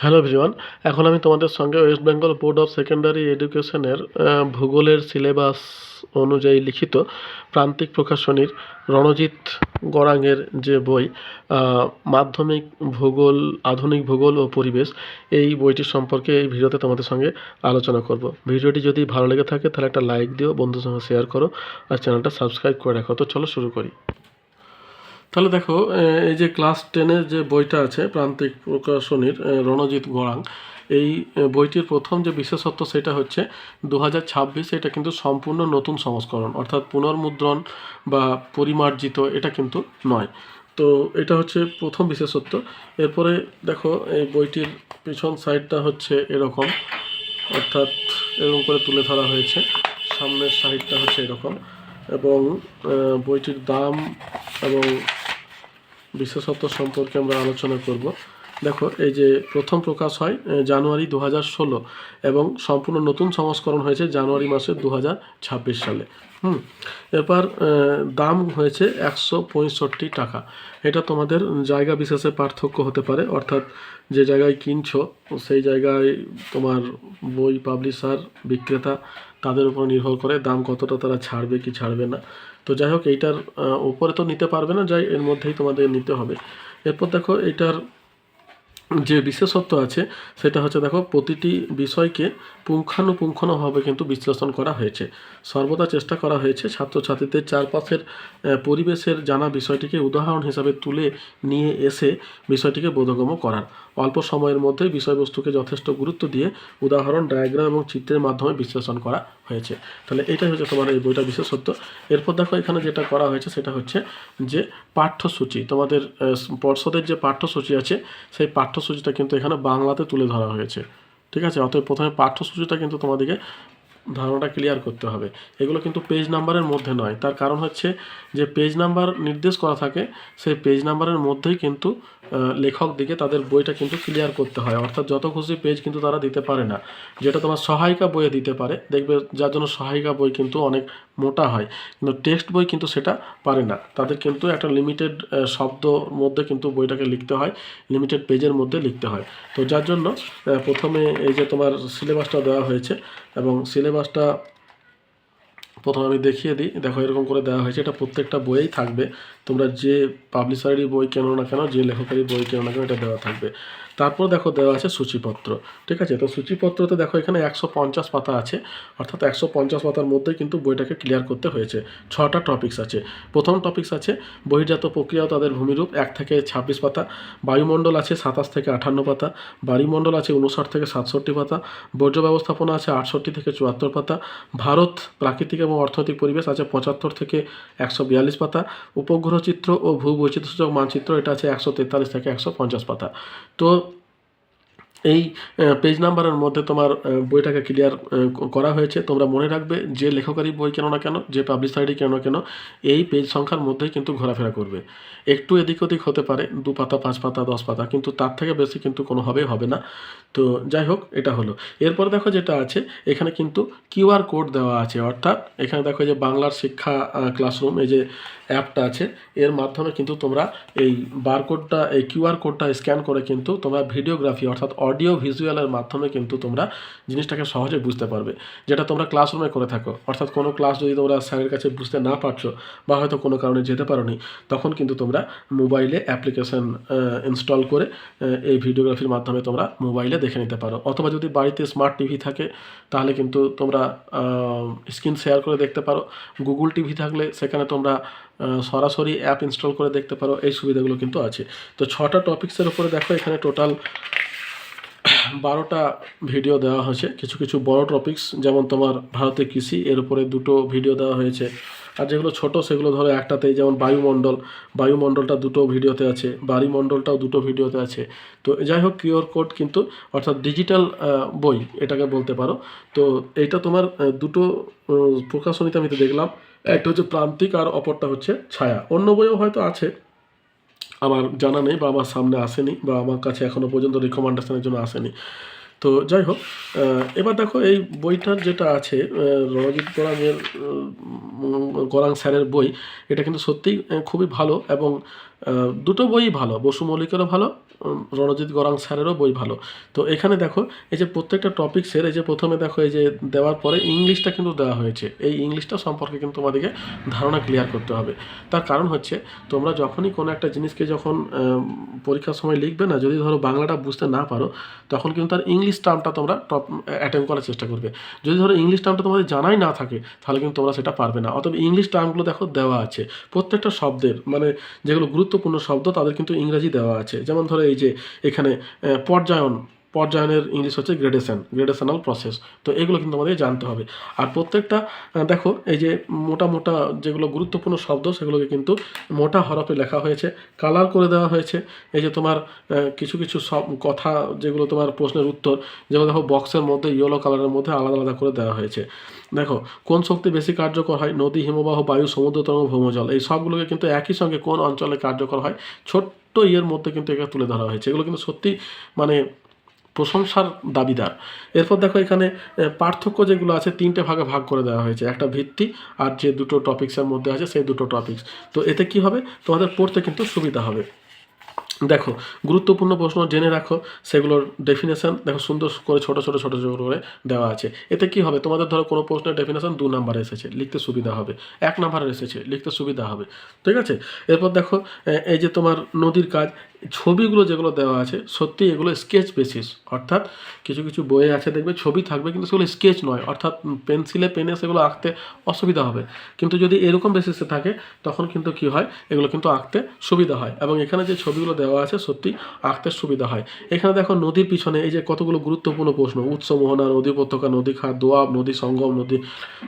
Hello everyone, এখন আমি তোমাদের সঙ্গে West Bengal board of secondary এডুকেশনের ভূগোলের সিলেবাস অনুযায়ী লিখিত প্রান্তিক প্রকাশনীর রণজিৎ গড়াঙের যে বই মাধ্যমিক ভূগোল, আধুনিক ভূগোল ও পরিবেশ, এই বইটির সম্পর্কে এই ভিডিওতে তোমাদের সঙ্গে আলোচনা করব। ভিডিওটি যদি ভালো লেগে থাকে তাহলে একটা লাইক দিও বন্ধুর সঙ্গে শেয়ার করো, আর চ্যানেলটা সাবস্ক্রাইব করে রাখো। তো চলো শুরু করি। তাহলে দেখো এই যে ক্লাস টেনের যে বইটা আছে, প্রান্তিক প্রকাশনীর রণজিৎ গড়াং, এই বইটির প্রথম যে বিশেষত্ব সেটা হচ্ছে দু হাজার ছাব্বিশ এটা কিন্তু সম্পূর্ণ নতুন সংস্করণ, অর্থাৎ পুনর্মুদ্রণ বা পরিমার্জিত এটা কিন্তু নয়। তো এটা হচ্ছে প্রথম বিশেষত্ব। এরপরে দেখো, এই বইটির পিছন সাইডটা হচ্ছে এরকম, অর্থাৎ এরকম করে তুলে ধরা হয়েছে। সামনের সাইডটা হচ্ছে এরকম। এবং বইটির দাম এবং বিশেষত্ব সম্পর্কে আমরা আলোচনা করব। দেখো, এই যে প্রথম প্রকাশ হয় জানুয়ারি দু ষোলো এবং সম্পূর্ণ নতুন সংস্করণ হয়েছে জানুয়ারি মাসে দু ছাব্বিশ সালে। হুম, এরপর দাম হয়েছে একশো পঁয়ষট্টি টাকা। এটা তোমাদের জায়গা বিশেষে পার্থক্য হতে পারে, অর্থাৎ যে জায়গায় কিনছো, সেই জায়গায় তোমার বই পাবলিশার, বিক্রেতা তাদের উপর নির্ভর করে দাম কতটা তারা ছাড়বে কি ছাড়বে না। তো যাই হোক, এইটার উপরে তো নিতে পারবে না, যাই, এর মধ্যেই তোমাদের নিতে হবে। এরপর দেখো, এইটার যে বিশেষত্ব আছে, সেটা হচ্ছে দেখো, প্রতিটি বিষয়কে পুঙ্খানুপুঙ্খানুভাবে কিন্তু বিশ্লেষণ করা হয়েছে। সর্বদা চেষ্টা করা হয়েছে ছাত্রছাত্রীদের চারপাশের পরিবেশের জানা বিষয়টিকে উদাহরণ হিসাবে তুলে নিয়ে এসে বিষয়টিকে বোধগম্য করার। অল্প সময়ের মধ্যে বিষয়বস্তুকে যথেষ্ট গুরুত্ব দিয়ে উদাহরণ ডায়াগ্রাম এবং চিত্রের মাধ্যমে বিশ্লেষণ করা হয়েছে। তাহলে এটাই হচ্ছে তোমার এই বইটা বিশেষত্ব। এরপর দেখো এখানে যেটা করা হয়েছে সেটা হচ্ছে যে পাঠ্যসূচি, তোমাদের পর্ষদের যে পাঠ্যসূচি আছে, সেই পাঠ্যসূচিটা কিন্তু এখানে বাংলাতে তুলে ধরা হয়েছে। ঠিক আছে? অতএব প্রথমে পাঠ্যসূচিটা কিন্তু তোমাদেরকে ধারণাটা ক্লিয়ার করতে হবে। এগুলো কিন্তু পেজ নাম্বারের মধ্যে নয়। তার কারণ হচ্ছে যে পেজ নাম্বার নির্দেশ করা থাকে, সেই পেজ নাম্বারের মধ্যেই কিন্তু লেখক দিকে তাদের বইটা কিন্তু ক্লিয়ার করতে হয়। অর্থাৎ যত খুশি পেজ কিন্তু তারা দিতে পারে না। যেটা তোমার সহায়িকা বইয়ে দিতে পারে, দেখবে যার জন্য সহায়িকা বই কিন্তু অনেক মোটা হয়, কিন্তু টেক্সট বই কিন্তু সেটা পারে না। তাদের কিন্তু একটা লিমিটেড শব্দর মধ্যে কিন্তু বইটাকে লিখতে হয় লিমিটেড পেজের মধ্যে লিখতে হয়। তো যার জন্য প্রথমে এই যে তোমার সিলেবাসটা দেওয়া হয়েছে এবং সিলেবাসটা প্রথমে আমি দেখিয়ে দিই। দেখো এরকম করে দেওয়া হয়েছে। এটা প্রত্যেকটা বইয়েই থাকবে। তোমরা যে পাবলিশারেরই বই কেনো না কেন, যে লেখকেরই বই কেনো না কেন, এটা দেওয়া থাকবে। তারপর দেখো দেওয়া আছে সূচিপত্র, ঠিক আছে? তো সূচিপত্রতে দেখো এখানে একশো পঞ্চাশ পাতা আছে। অর্থাৎ একশো পঞ্চাশ পাতার মধ্যে কিন্তু বইটাকে ক্লিয়ার করতে হয়েছে। ছটা টপিকস আছে। প্রথম টপিক্স আছে, বহির্জাত প্রক্রিয়া তাদের ভূমিরূপ, এক থেকে ছাব্বিশ পাতা। বায়ুমণ্ডল আছে সাতাশ থেকে আঠান্ন পাতা। বায়ুমণ্ডল আছে উনষাট থেকে সাতষট্টি পাতা। বর্জ্য ব্যবস্থাপনা আছে আটষট্টি থেকে চুয়াত্তর পাতা। ভারত প্রাকৃতিক এবং অর্থনৈতিক পরিবেশ আছে পঁচাত্তর থেকে একশো বিয়াল্লিশ পাতা। উপগ্রহ চিত্র ও ভূ বৈচিত্র্যসূচক মানচিত্র, এটা আছে একশো তেতাল্লিশ থেকে একশো পঞ্চাশ পাতা। তো এই পেজ নাম্বারের মধ্যে তোমার বইটাকে ক্লিয়ার করা হয়েছে। তোমরা মনে রাখবে যে লেখকারই বই কেন না কেন, যে পাবলিশারই কেন না কেন, এই পেজ সংখ্যার মধ্যেই কিন্তু ঘোরাফেরা করবে। একটু এদিক ওদিক হতে পারে, দু পাতা, পাঁচ পাতা, দশ পাতা, কিন্তু তার থেকে বেশি কিন্তু কোনোভাবেই হবে না। তো যাই হোক, এটা হলো। এরপর দেখো যেটা আছে, এখানে কিন্তু কিউআর কোড দেওয়া আছে। অর্থাৎ এখানে দেখো যে বাংলার শিক্ষা ক্লাসরুম এই যে অ্যাপটা আছে, এর মাধ্যমে কিন্তু তোমরা এই বারকোডটা এই কিউআর কোডটা স্ক্যান করে কিন্তু তোমরা ভিডিওগ্রাফি অর্থাৎ অডিও ভিজুয়ালের মাধ্যমে কিন্তু তোমরা জিনিসটাকে সহজে বুঝতে পারবে। যেটা তোমরা ক্লাসরুমে করে থাকো। অর্থাৎ কোনো ক্লাস যদি তোমরা স্যারের কাছে বুঝতে না পারছ বা হয়তো কোনো কারণে যেতে পারোনি, তখন কিন্তু তোমরা মোবাইলে অ্যাপ্লিকেশন ইনস্টল করে এই ভিডিওগ্রাফির মাধ্যমে তোমরা মোবাইলে দেখে নিতে পারো। অথবা যদি বাড়িতে স্মার্ট টিভি থাকে, তাহলে কিন্তু তোমরা স্ক্রিন শেয়ার করে দেখতে পারো। গুগল টিভি থাকলে সেখানে তোমরা সরাসরি অ্যাপ ইনস্টল করে দেখতে পারো। এই সুবিধাগুলো কিন্তু আছে। তো ছটা টপিক্সের উপরে দেখো, এখানে টোটাল বারোটা ভিডিও দেওয়া হয়েছে। কিছু কিছু বড় টপিকস যেমন তোমার ভারতের কৃষি এর উপরে দুটো ভিডিও দেওয়া হয়েছে। আর যেগুলো ছোট সেগুলো ধরো একটাতেই যেমন বায়ুমণ্ডল। বায়ুমণ্ডলটা দুটো ভিডিওতে আছে বায়ুমণ্ডলটাও দুটো ভিডিওতে আছে। তো যাই হোক কিউআর কোড কিন্তু অর্থাৎ ডিজিটাল বই এটাকে বলতে পারো। তো এইটা তোমার দুটো প্রকাশনীতে আমি তো দেখলাম। একটা হচ্ছে প্রান্তিক আর অপরটা হচ্ছে ছায়া। অন্য বইও হয়তো আছে। আমার জানা নেই বা আমার সামনে আসেনি বা আমার কাছে এখনও পর্যন্ত রিকমেন্ডেশনের জন্য আসেনি। তো যাই হোক এবার দেখো এই বইটার যেটা আছে রণজিৎ গড়াঙের গোরাং স্যারের বই, এটা কিন্তু সত্যিই খুবই ভালো এবং দুটো বইই ভালো, বসু মল্লিকেরও ভালো রণজিৎ গরাং স্যারেরও বই ভালো। তো এখানে দেখো, এই যে প্রত্যেকটা টপিক্সের এই যে প্রথমে দেখো, এই যে দেওয়ার পরে ইংলিশটা কিন্তু দেওয়া হয়েছে। এই ইংলিশটা সম্পর্কে কিন্তু তোমাদেরকে ধারণা ক্লিয়ার করতে হবে। তার কারণ হচ্ছে, তোমরা যখনই কোনো একটা জিনিসকে যখন পরীক্ষার সময় লিখবে না, যদি ধরো বাংলাটা বুঝতে না পারো, তখন কিন্তু তার ইংলিশ টার্মটা তোমরা টপ অ্যাটেম্প করার চেষ্টা করবে। যদি ধরো ইংলিশ টার্মটা তোমাদের জানাই না থাকে, তাহলে কিন্তু তোমরা সেটা পারবে না। অতএব ইংলিশ টার্মগুলো দেখো দেওয়া আছে। প্রত্যেকটা শব্দের মানে যেগুলো গুরুত্বপূর্ণ শব্দ তাদের কিন্তু ইংরাজি দেওয়া আছে। যেমন ধরো এই যে এখানে পর্যায়ন। পর্যায়নের ইংলিশ হচ্ছে গ্রেডেশন, গ্রেডেশনাল প্রসেস। তো এগুলো কিন্তু আমাদের জানতে হবে। আর প্রত্যেকটা দেখো, এই যে মোটা মোটা যেগুলো গুরুত্বপূর্ণ শব্দ, সেগুলোকে কিন্তু মোটা হরফে লেখা হয়েছে, কালার করে দেওয়া হয়েছে। এই যে তোমার কিছু কিছু সব কথা, যেগুলো তোমার প্রশ্নের উত্তর, যেগুলো দেখো বক্সের মধ্যে, ইয়েলো কালারের মধ্যে আলাদা আলাদা করে দেওয়া হয়েছে। দেখো, কোন শক্তি বেশি কার্যকর হয়? নদী, হিমবাহ, বায়ু, সমুদ্র, তরঙ্গ, ভৌমজল। এই সবগুলোকে কিন্তু একই সঙ্গে কোন অঞ্চলে কার্যকর হয়? ছোট্ট ইয়ের মধ্যে কিন্তু এগুলো তুলে ধরা হয়েছে। এগুলো কিন্তু সত্যি মানে প্রশংসার দাবিদার। এরপর দেখো এখানে পার্থক্য যেগুলো আছে, তিনটে ভাগে ভাগ করে দেওয়া হয়েছে। একটা ভিত্তি আর যে দুটো টপিক্সের মধ্যে আছে, সেই দুটো টপিক্স তো এতে কি হবে? তোমাদের পড়তে কিন্তু সুবিধা হবে। দেখো, গুরুত্বপূর্ণ প্রশ্ন জেনে রাখো, সেগুলোর ডেফিনেশন দেখো সুন্দর করে ছোট ছোট ছোট ছোট করে দেওয়া আছে। এতে কি হবে? তোমাদের ধরো কোনো প্রশ্নের ডেফিনেশন দু নাম্বারে এসেছে, লিখতে সুবিধা হবে। এক নাম্বারে এসেছে, লিখতে সুবিধা হবে। ঠিক আছে? এরপর দেখো এই যে তোমার নদীর কাজ ছবিগুলো যেগুলো দেওয়া আছে, সত্যি এগুলো স্কেচ বেসিস অর্থাৎ কিছু কিছু বইয়ে আছে, দেখবে ছবি থাকবে কিন্তু সেগুলো স্কেচ নয়। অর্থাৎ পেন্সিলে, পেনে সেগুলো আঁকতে অসুবিধা হবে। কিন্তু যদি এরকম বেসিসে থাকে, তখন কিন্তু কি হয়? এগুলো কিন্তু আঁকতে সুবিধা হয়। এবং এখানে যে ছবিগুলো দেওয়া আছে, সত্যি আঁকতে সুবিধা হয়। এখানে দেখো নদীর পিছনে এই যে কতগুলো গুরুত্বপূর্ণ প্রশ্ন উৎস মোহনা নদী উপত্যকা, নদী খাত দোয়াব, নদী সঙ্গম, নদী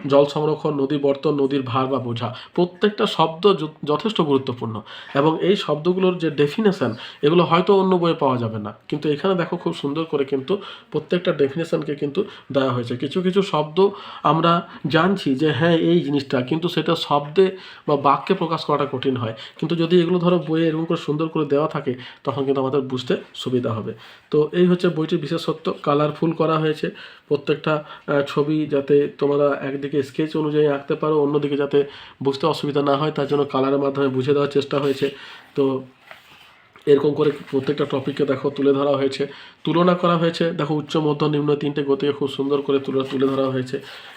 জল সংরক্ষণ, নদী বর্তন, নদীর ভার বা বোঝা। প্রত্যেকটা শব্দ যথেষ্ট গুরুত্বপূর্ণ। এবং এই শব্দগুলোর যে ডেফিনেশন এগুলো হয়তো অন্য বইয়ে পাওয়া যাবে না। কিন্তু এখানে দেখো খুব সুন্দর করে কিন্তু প্রত্যেকটা ডেফিনেশনকে কিন্তু দেওয়া হয়েছে। কিছু কিছু শব্দ আমরা জানছি যে হ্যাঁ এই জিনিসটা, কিন্তু সেটা শব্দে বা বাক্যে প্রকাশ করাটা কঠিন হয়। কিন্তু যদি এগুলো ধরো বইয়ে এরকম করে সুন্দর করে দেওয়া থাকে, তখন কিন্তু আমাদের বুঝতে সুবিধা হবে। তো এই হচ্ছে বইটির বিশেষত্ব। কালারফুল করা হয়েছে। প্রত্যেকটা ছবি যাতে তোমরা একদিকে স্কেচ অনুযায়ী আঁকতে পারো, অন্যদিকে যাতে বুঝতে অসুবিধা না হয়, তার জন্য কালারের মাধ্যমে বুঝে দেওয়ার চেষ্টা হয়েছে। তো এরকম করে প্রত্যেকটা টপিককে দেখো তুলে ধরা হয়েছে। তুলনা করা হয়েছে, দেখো উচ্চ, মধ্য, নিম্ন তিনটে গতিকে খুব সুন্দর করে তুলে তুলে ধরা হয়েছে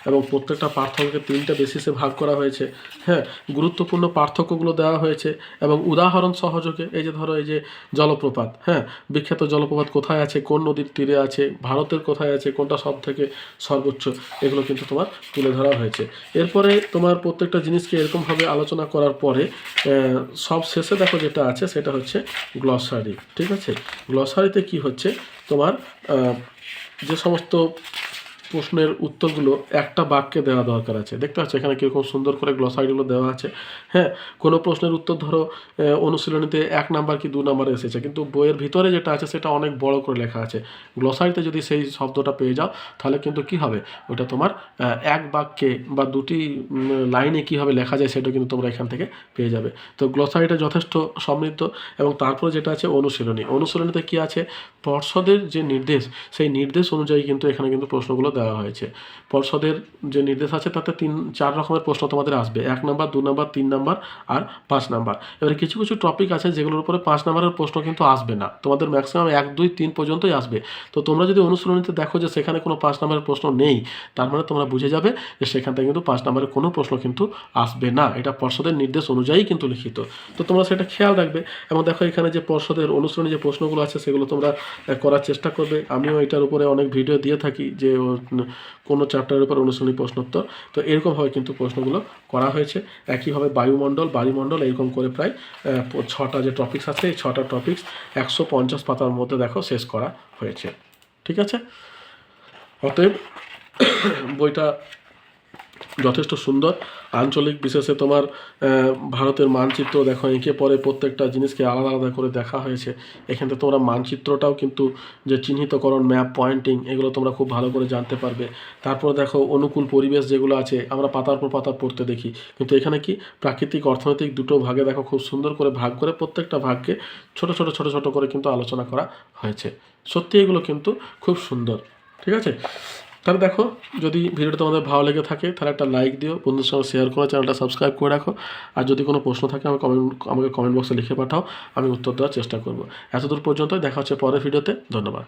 এবং প্রত্যেকটা পার্থক্যকে তিনটে বেসিসে ভাগ করা হয়েছে। হ্যাঁ গুরুত্বপূর্ণ পার্থক্যগুলো দেওয়া হয়েছে এবং উদাহরণ সহযোগে এই যে ধরো এই যে জলপ্রপাত হ্যাঁ বিখ্যাত জলপ্রপাত কোথায় আছে, কোন নদীর তীরে আছে, ভারতের কোথায় আছে, কোনটা সব থেকে সর্বোচ্চ, এগুলো কিন্তু তোমার তুলে ধরা হয়েছে। এরপরে তোমার প্রত্যেকটা জিনিসকে এরকমভাবে আলোচনা করার পরে সব শেষে দেখো যেটা আছে সেটা হচ্ছে গ্লসারি ঠিক আছে? গ্লসারিতে কি হচ্ছে? তোমার যে সমস্ত প্রশ্নের উত্তরগুলো একটা বাক্যে দেওয়া দরকার আছে। দেখতে পাচ্ছ, এখানে কীরকম সুন্দর করে গ্লসারিগুলো দেওয়া আছে। হ্যাঁ কোনো প্রশ্নের উত্তর ধরো অনুশীলনীতে এক নাম্বার কি দু নাম্বার এসেছে, কিন্তু বইয়ের ভিতরে যেটা আছে সেটা অনেক বড় করে লেখা আছে। গ্লসারিতে যদি সেই শব্দটা পেয়ে যাও, তাহলে কিন্তু কি হবে? ওটা তোমার এক বাক্যে বা দুটি লাইনে কীভাবে লেখা যায় সেটা কিন্তু তোমরা এখান থেকে পেয়ে যাবে। তো গ্লসারিটা যথেষ্ট সমৃদ্ধ এবং তারপরে যেটা আছে অনুশীলনী। অনুশীলনীতে কি আছে? পর্ষদের যে নির্দেশ, সেই নির্দেশ অনুযায়ী কিন্তু এখানে কিন্তু প্রশ্নগুলো দেওয়া হয়েছে। পর্ষদের যে নির্দেশ আছে, তাতে তিন, চার রকমের প্রশ্ন তোমাদের আসবে। এক নাম্বার, দু নাম্বার, তিন নাম্বার আর পাঁচ নাম্বার। এবারে কিছু কিছু টপিক আছে যেগুলোর উপরে পাঁচ নাম্বারের প্রশ্ন কিন্তু আসবে না। তোমাদের ম্যাক্সিমাম এক, দুই, তিন পর্যন্তই আসবে। তো তোমরা যদি অনুশীলনীতে দেখো যে সেখানে কোনো পাঁচ নাম্বারের প্রশ্ন নেই, তার মানে তোমরা বুঝে যাবে যে সেখান থেকে কিন্তু পাঁচ নাম্বারের কোনো প্রশ্ন কিন্তু আসবে না। এটা পর্ষদের নির্দেশ অনুযায়ী কিন্তু লিখিত। তো তোমরা সেটা খেয়াল রাখবে। এবং দেখো এখানে যে পর্ষদের অনুশীলনী যে প্রশ্নগুলো আছে, সেগুলো তোমরা করার চেষ্টা করবে। আমিও এটার উপরে অনেক ভিডিও দিয়ে থাকি যে কোনো চ্যাপ্টারের উপর অনুশীলনী প্রশ্নোত্তর। তো এরকমভাবে কিন্তু প্রশ্নগুলো করা হয়েছে। একইভাবে বায়ুমণ্ডল বায়ুমণ্ডল এরকম করে প্রায় ছটা যে টপিকস আছে, এই ছটা টপিকস একশো পঞ্চাশ পাতার মধ্যে দেখো শেষ করা হয়েছে। ঠিক আছে? অতএব বইটা যথেষ্ট সুন্দর। আঞ্চলিক বিশেষে তোমার ভারতের মানচিত্র দেখো, এঁকে পরে প্রত্যেকটা জিনিসকে আলাদা আলাদা করে দেখা হয়েছে। এখান তোমরা মানচিত্রটাও কিন্তু যে চিহ্নিতকরণ, ম্যাপ, পয়েন্টিং, এগুলো তোমরা খুব ভালো করে জানতে পারবে। তারপর দেখো, অনুকূল পরিবেশ যেগুলো আছে, আমরা পাতার পর পাতা পড়তে দেখি। কিন্তু এখানে কি? প্রাকৃতিক, অর্থনৈতিক দুটো ভাগে দেখো, খুব সুন্দর করে ভাগ করে প্রত্যেকটা ভাগকে ছোট ছোট ছোট ছোট করে কিন্তু আলোচনা করা হয়েছে। সত্যি এগুলো কিন্তু খুব সুন্দর। ঠিক আছে? তাহলে দেখো, যদি ভিডিওটা তোমাদের ভালো লেগে থাকে, তাহলে একটা লাইক দিও বন্ধুর সঙ্গে শেয়ার করো চ্যানেলটা সাবস্ক্রাইব করে রাখো। আর যদি কোনো প্রশ্ন থাকে, আমাকে কমেন্ট আমাকে কমেন্ট বক্সে লিখে পাঠাও, আমি উত্তর দেওয়ার চেষ্টা করব। এতদূর পর্যন্ত দেখা হচ্ছে পরের ভিডিওতে, ধন্যবাদ।